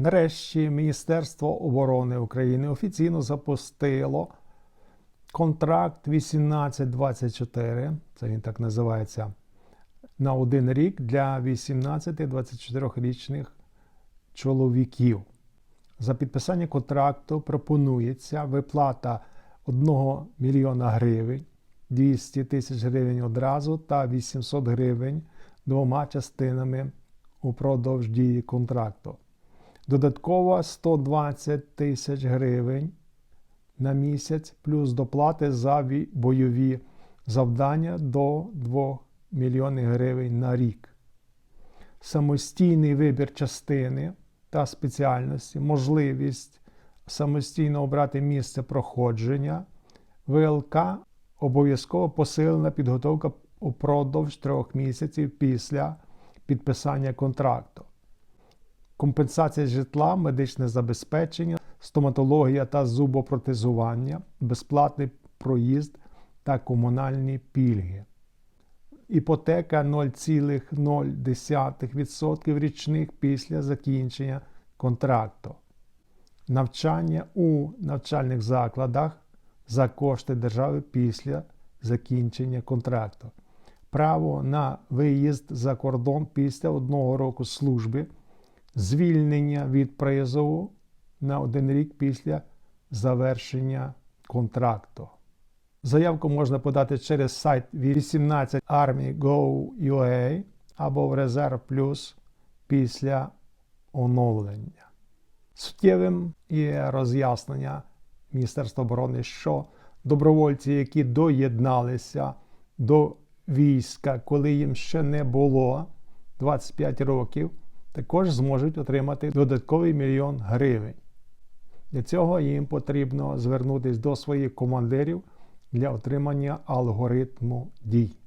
Нарешті Міністерство оборони України офіційно запустило контракт 1824, це він так називається, на один рік для 18-24-річних чоловіків. За підписання контракту пропонується виплата 1 мільйона гривень, 200 тисяч гривень одразу та 800 гривень двома частинами упродовж дії контракту. Додатково 120 тисяч гривень на місяць, плюс доплати за бойові завдання до 2 мільйонів гривень на рік. Самостійний вибір частини та спеціальності, можливість самостійно обрати місце проходження, ВЛК обов'язково посилена підготовка упродовж трьох місяців після підписання контракту компенсація житла, медичне забезпечення, стоматологія та зубопротезування, безплатний проїзд та комунальні пільги. Іпотека 0,0% річних після закінчення контракту. Навчання у навчальних закладах за кошти держави після закінчення контракту. Право на виїзд за кордон після одного року служби звільнення від призову на один рік після завершення контракту. Заявку можна подати через сайт 18 Army.gov.ua або в Резерв Плюс після оновлення. Суттєвим є роз'яснення Міністерства оборони, що добровольці, які доєдналися до війська, коли їм ще не було 25 років, також зможуть отримати додатковий мільйон гривень. Для цього їм потрібно звернутися до своїх командирів для отримання алгоритму дій.